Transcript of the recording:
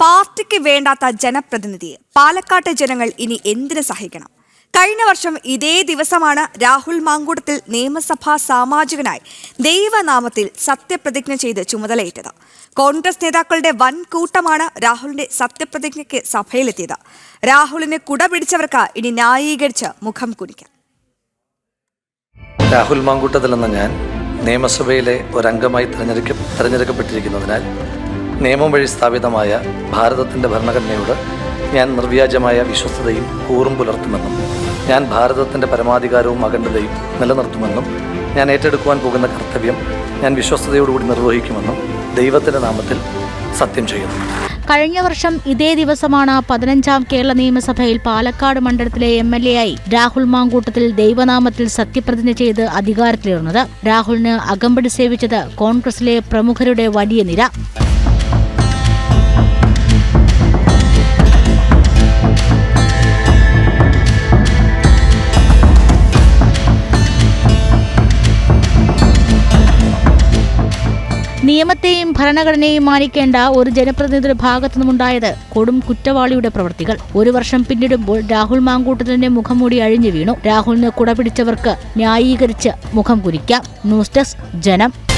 പാർട്ടിക്ക് വേണ്ടാത്ത ജനപ്രതിനിധിയെ പാലക്കാട്ടെ ജനങ്ങൾ ഇനി എന്തിനു സഹിക്കണം? കഴിഞ്ഞ വർഷം ഇതേ ദിവസമാണ് രാഹുൽ മാങ്കൂട്ടത്തിൽ നിയമസഭാ സാമാജികനായി ദൈവനാമത്തിൽ സത്യപ്രതിജ്ഞ ചെയ്ത് ചുമതലയേറ്റത്. കോൺഗ്രസ് നേതാക്കളുടെ വൻ കൂട്ടമാണ് രാഹുലിന്റെ സത്യപ്രതിജ്ഞയ്ക്ക് സഭയിലെത്തിയത്. രാഹുലിനെ കുട പിടിച്ചവർക്ക് ഇനി ന്യായീകരിച്ച് മുഖം കുനിക്കാം. രാഹുൽ മാങ്കൂട്ടത്തിൽ എന്ന ഞാൻ നിയമസഭയിലെ ഒരംഗമായി തിരഞ്ഞെടുക്ക തിരഞ്ഞെടുക്കപ്പെട്ടിരിക്കുന്നതിനാൽ നിയമം വഴി സ്ഥാപിതമായ ഭാരതത്തിന്റെ ഭരണഘടനയോട് ഞാൻ നിർവ്യാജമായ വിശ്വസ്തതയും കൂറും പുലർത്തുമെന്നും ഞാൻ ഭാരതത്തിന്റെ പരമാധികാരവും അഖണ്ഡതയും നിലനിർത്തുമെന്നും ഞാൻ ഏറ്റെടുക്കുവാൻ പോകുന്ന കർത്തവ്യം ഞാൻ വിശ്വസ്തയോടുകൂടി നിർവഹിക്കുമെന്നും ദൈവത്തിന്റെ നാമത്തിൽ സത്യം ചെയ്യുന്നു. കഴിഞ്ഞ വർഷം ഇതേ ദിവസമാണ് പതിനഞ്ചാം കേരള നിയമസഭയിൽ പാലക്കാട് മണ്ഡലത്തിലെ എം എൽ എ ആയി രാഹുൽ മാങ്കൂട്ടത്തിൽ ദൈവനാമത്തിൽ സത്യപ്രതിജ്ഞ ചെയ്ത് അധികാരത്തിലേറുന്നത്. രാഹുലിന് അകമ്പടി സേവിച്ചത് കോൺഗ്രസിലെ പ്രമുഖരുടെ വലിയ നിര. നിയമത്തെയും ഭരണഘടനയും മാനിക്കേണ്ട ഒരു ജനപ്രതിനിധിയുടെ ഭാഗത്തുനിന്നുണ്ടായത് കൊടും കുറ്റവാളിയുടെ പ്രവൃത്തികൾ. ഒരു വർഷം പിന്നിടുമ്പോൾ രാഹുൽ മാങ്കൂട്ടത്തിന്റെ മുഖംമൂടി അഴിഞ്ഞു വീണു. രാഹുലിന് കുടപിടിച്ചവർക്ക് ന്യായീകരിച്ച് മുഖം കുരിക്കാം ന്യൂസ് ഡെസ്ക് ജനം.